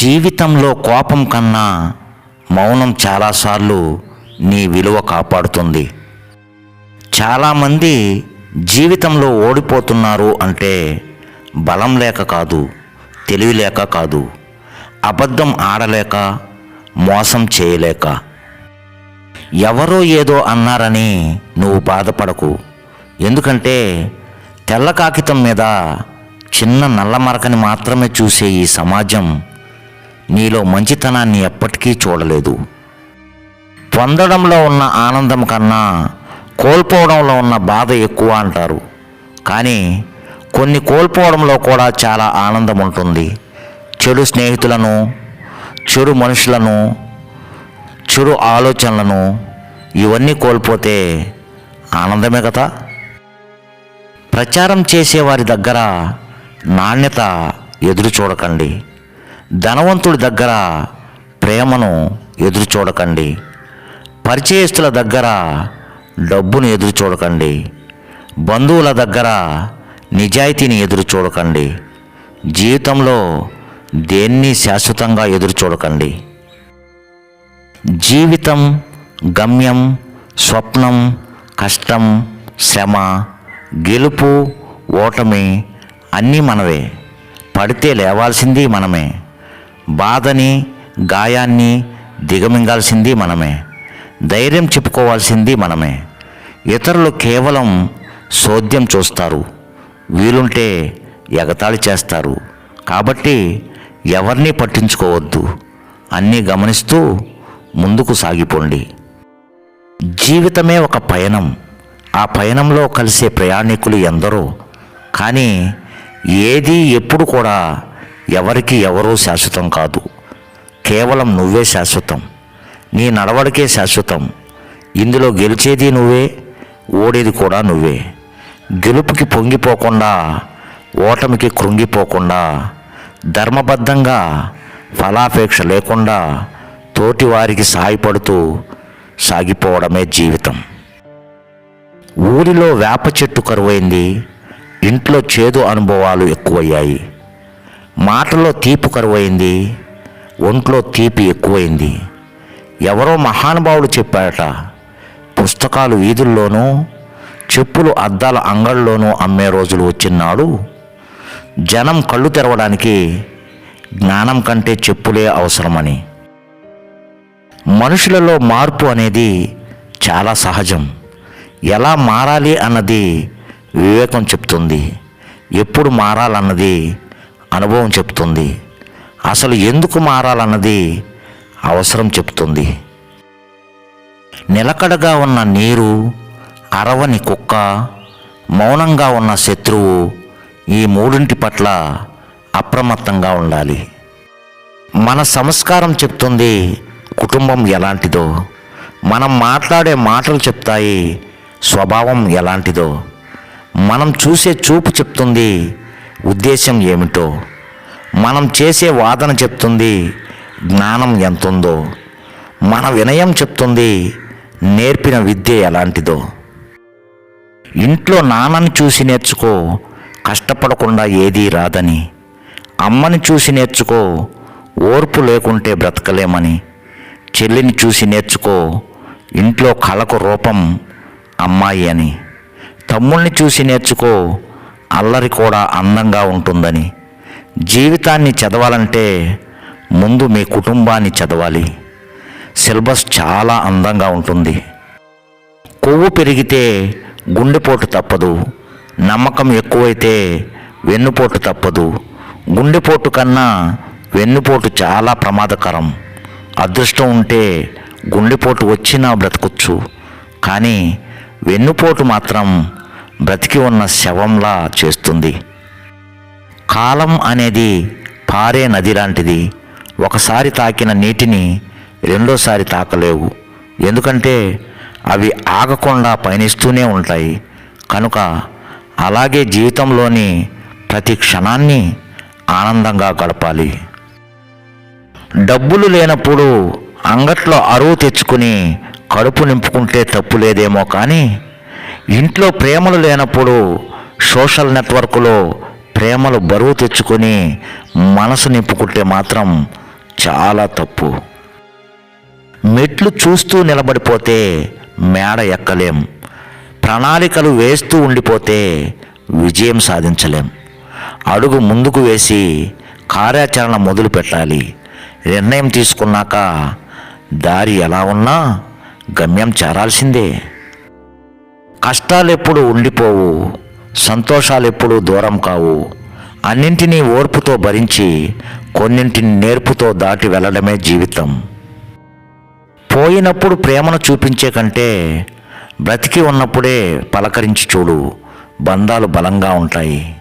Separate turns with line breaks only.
జీవితంలో కోపం కన్నా మౌనం చాలాసార్లు నీ విలువ కాపాడుతుంది. చాలామంది జీవితంలో ఓడిపోతున్నారు అంటే బలం లేక కాదు తెలివి లేక కాదు అబద్ధం ఆడలేక మోసం చేయలేక. ఎవరో ఏదో అన్నారని నువ్వు బాధపడకు. ఎందుకంటే తెల్ల కాగితం మీద చిన్న నల్ల మరకని మాత్రమే చూసే ఈ సమాజం నీలో మంచితనాన్ని ఎప్పటికీ చూడలేదు. పొందడంలో ఉన్న ఆనందం కన్నా కోల్పోవడంలో ఉన్న బాధ ఎక్కువ అంటారు. కానీ కొన్ని కోల్పోవడంలో కూడా చాలా ఆనందం ఉంటుంది. చెడు స్నేహితులను చెడు మనుషులను చెడు ఆలోచనలను ఇవన్నీ కోల్పోతే ఆనందమే కదా? ప్రచారం చేసేవారి దగ్గర నాణ్యత ఎదురు చూడకండి. ధనవంతుడి దగ్గర ప్రేమను ఎదురు చూడకండి. పరిచయస్తుల దగ్గర డబ్బును ఎదురు చూడకండి. బంధువుల దగ్గర నిజాయితీని ఎదురు చూడకండి. జీవితంలో దేన్ని శాశ్వతంగా ఎదురు చూడకండి. జీవితం గమ్యం స్వప్నం కష్టం శ్రమ గెలుపు ఓటమి అన్నీ మనవే. పడితే లేవాల్సింది మనమే. బాధని గాయాన్ని దిగమింగాల్సింది మనమే. ధైర్యం చెప్పుకోవాల్సింది మనమే. ఇతరులు కేవలం సోద్యం చూస్తారు. వీలుంటే ఎగతాళి చేస్తారు. కాబట్టి ఎవరిని పట్టించుకోవద్దు. అన్నీ గమనిస్తూ ముందుకు సాగిపోండి. జీవితమే ఒక పయనం. ఆ పయనంలో కలిసే ప్రయాణికులు ఎందరో. కానీ ఏది ఎప్పుడు కూడా ఎవరికి ఎవరూ శాశ్వతం కాదు. కేవలం నువ్వే శాశ్వతం. నీ నడవడికే శాశ్వతం. ఇందులో గెలిచేది నువ్వే ఓడేది కూడా నువ్వే. గెలుపుకి పొంగిపోకుండా ఓటమికి కృంగిపోకుండా ధర్మబద్ధంగా ఫలాపేక్ష లేకుండా తోటి వారికి సహాయపడుతూ సాగిపోవడమే జీవితం. ఊరిలో వేప చెట్టు కరువైంది ఇంట్లో చేదు అనుభవాలు ఎక్కువయ్యాయి. మాటలో తీపి కరువైంది ఒంట్లో తీపి ఎక్కువైంది. ఎవరో మహానుభావులు చెప్పారట పుస్తకాలు వీధుల్లోనూ చెప్పులు అద్దాల అంగళ్ళలోనూ అమ్మే రోజులు వచ్చినాడు జనం కళ్ళు తెరవడానికి జ్ఞానం కంటే చెప్పులే అవసరమని. మనుషులలో మార్పు అనేది చాలా సహజం. ఎలా మారాలి అన్నది వివేకం చెప్తుంది. ఎప్పుడు మారాలన్నది అనుభవం చెప్తుంది. అసలు ఎందుకు మారాలన్నది అవసరం చెప్తుంది. నిలకడగా ఉన్న నీరు అరవని కుక్క మౌనంగా ఉన్న శత్రువు ఈ మూడింటి పట్ల అప్రమత్తంగా ఉండాలి. మన సంస్కారం చెప్తుంది కుటుంబం ఎలాంటిదో. మనం మాట్లాడే మాటలు చెప్తాయి స్వభావం ఎలాంటిదో. మనం చూసే చూపు చెప్తుంది ఉద్దేశం ఏమిటో? మనం చేసే వాదన చెప్తుంది జ్ఞానం ఎంతుందో? మన వినయం చెప్తుంది నేర్పిన విద్య ఎలాంటిదో? ఇంట్లో నాన్నని చూసి నేర్చుకో కష్టపడకుండా ఏదీ రాదని. అమ్మని చూసి నేర్చుకో ఓర్పు లేకుంటే బ్రతకలేమని. చెల్లిని చూసి నేర్చుకో ఇంట్లో కళకు రూపం అమ్మాయి అని. తమ్ముల్ని చూసి నేర్చుకో అల్లరి కూడా అందంగా ఉంటుందని. జీవితాన్ని చదవాలంటే ముందు మీ కుటుంబాన్ని చదవాలి. సిలబస్ చాలా అందంగా ఉంటుంది. కొవ్వు పెరిగితే గుండెపోటు తప్పదు. నమ్మకం ఎక్కువైతే వెన్నుపోటు తప్పదు. గుండెపోటు కన్నా వెన్నుపోటు చాలా ప్రమాదకరం. అదృష్టం ఉంటే గుండెపోటు వచ్చినా బ్రతకొచ్చు. కానీ వెన్నుపోటు మాత్రం బ్రతికి ఉన్న శవంలా చేస్తుంది. కాలం అనేది పారే నది లాంటిది. ఒకసారి తాకిన నీటిని రెండోసారి తాకలేవు. ఎందుకంటే అవి ఆగకుండా పయనిస్తూనే ఉంటాయి. కనుక అలాగే జీవితంలోని ప్రతి క్షణాన్ని ఆనందంగా గడపాలి. డబ్బులు లేనప్పుడు అంగట్లో అరువు తెచ్చుకుని కడుపు నింపుకుంటే తప్పు లేదేమో కానీ ఇంట్లో ప్రేమలు లేనప్పుడు సోషల్ నెట్వర్క్లో ప్రేమలు బరువు తెచ్చుకొని మనసు నింపుకుంటే మాత్రం చాలా తప్పు. మెట్లు చూస్తూ నిలబడిపోతే మేడ ఎక్కలేం. ప్రణాళికలు వేస్తూ ఉండిపోతే విజయం సాధించలేం. అడుగు ముందుకు వేసి కార్యాచరణ మొదలు పెట్టాలి. నిర్ణయం తీసుకున్నాక దారి ఎలా ఉన్నా గమ్యం చేరాల్సిందే. కష్టాలు ఎప్పుడు ఉండిపోవు సంతోషాలు ఎప్పుడు దూరం కావు. అన్నింటినీ ఓర్పుతో భరించి కొన్నింటిని నేర్పుతో దాటి వెళ్ళడమే జీవితం. పోయినప్పుడు ప్రేమను చూపించే కంటే బ్రతికి ఉన్నప్పుడే పలకరించి చూడు బంధాలు బలంగా ఉంటాయి.